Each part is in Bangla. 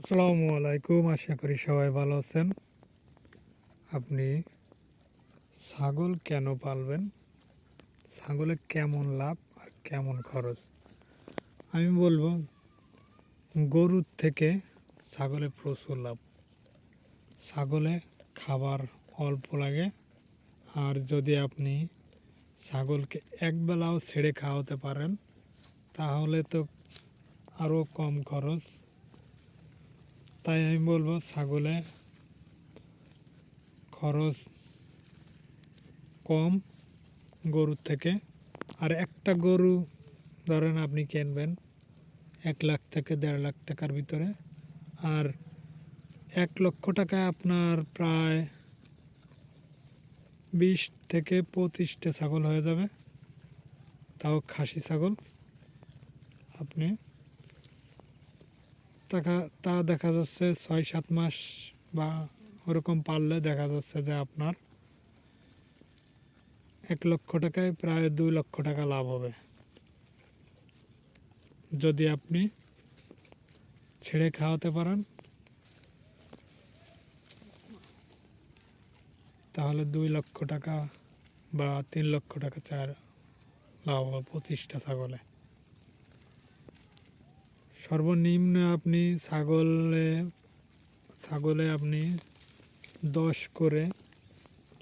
আসসালামু আলাইকুম, আশা করি সবাই ভালো আছেন। আপনি ছাগল কেন পালবেন? ছাগলে কেমন লাভ আর কেমন খরচ? আমি বলব, গরুর থেকে ছাগলে প্রচুর লাভ। ছাগলে খাবার অল্প লাগে, আর যদি আপনি ছাগলকে একবেলাও ছেড়ে খাওয়াতে পারেন, তাহলে তো আরও কম খরচ। তাই আমি বলব ছাগলে খরচ কম গরুর থেকে। আর একটা গরু ধরেন আপনি কিনবেন এক লাখ থেকে দেড় লাখ টাকার ভিতরে। আর এক লক্ষ টাকায় আপনার প্রায় বিশ থেকে পঁচিশটা ছাগল হয়ে যাবে। তাও খাসি ছাগল। আপনি টাকা, তা দেখা যাচ্ছে ছয়, সাত মাস বা ওরকম পারলে দেখা যাচ্ছে যে আপনার এক লক্ষ টাকায় প্রায় দুই লক্ষ টাকা লাভ হবে। যদি আপনি ছেড়ে খাওয়াতে পারেন, তাহলে দুই লক্ষ টাকা বা তিন লক্ষ টাকা চার লাভ হবে পঁচিশটা ছাগলে। সর্বনিম্ন আপনি ছাগলে ছাগলে আপনি দশ করে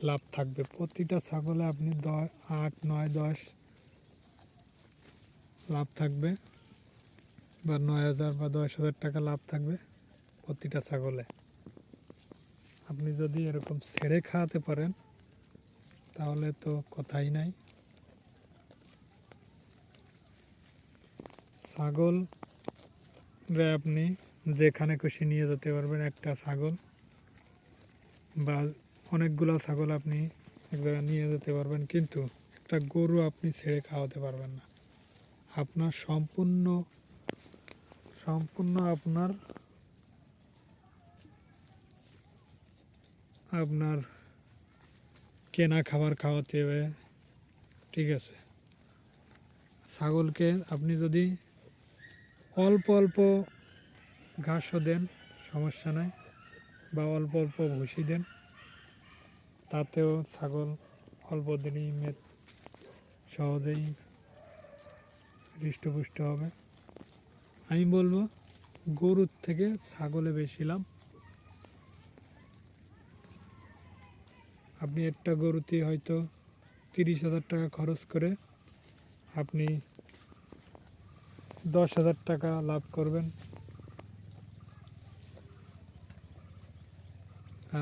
লাভ থাকবে। প্রতিটা ছাগলে আপনি দশ আট, নয়, দশ লাভ থাকবে বা নয় হাজার বা দশ হাজার টাকা লাভ থাকবে প্রতিটা ছাগলে। আপনি যদি এরকম ছেড়ে খাওয়াতে পারেন, তাহলে তো কথাই নাই। ছাগল আপনি যেখানে খুশি নিয়ে যেতে পারবেন একটা ছাগল বা অনেকগুলো ছাগল আপনি এক জায়গায় নিয়ে যেতে পারবেন, কিন্তু একটা গরু আপনি ছেড়ে খাওয়াতে পারবেন না। আপনার সম্পূর্ণ সম্পূর্ণ আপনার আপনার কেনা খাবার খাওয়াতে হবে, ঠিক আছে? ছাগলকে আপনি যদি অল্প অল্প ঘাসও দেন, সমস্যা নাই। বা অল্প অল্প ভুসি দেন। তাতেও ছাগল অল্প দিনই মেদ সহজেই হৃষ্টপুষ্ট হবে। আমি বলব, গরুর থেকে ছাগলে বেশি লাভ। আপনি একটা গরুতে হয়তো তিরিশ হাজার টাকা খরচ করে আপনি দশ হাজার টাকা লাভ করবেন।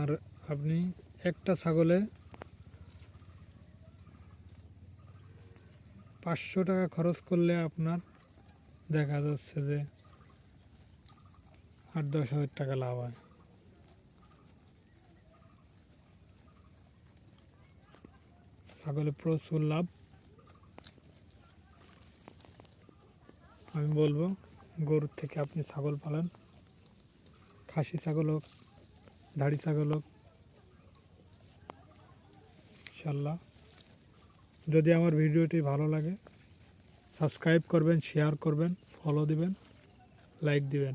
আর আপনি একটা ছাগলে পাঁচশো টাকা খরচ করলে আপনার দেখা যাচ্ছে যে আট দশ হাজার টাকা লাভ হয়। ছাগলে প্রচুর লাভ। আমি বলব, গরুর থেকে আপনি ছাগল পালান। খাসি ছাগল হোক দাড়ি ছাগল হোক ইনশাল্লাহ যদি আমার ভিডিওটি ভালো লাগে, সাবস্ক্রাইব করবেন শেয়ার করবেন ফলো দিবেন লাইক দিবেন।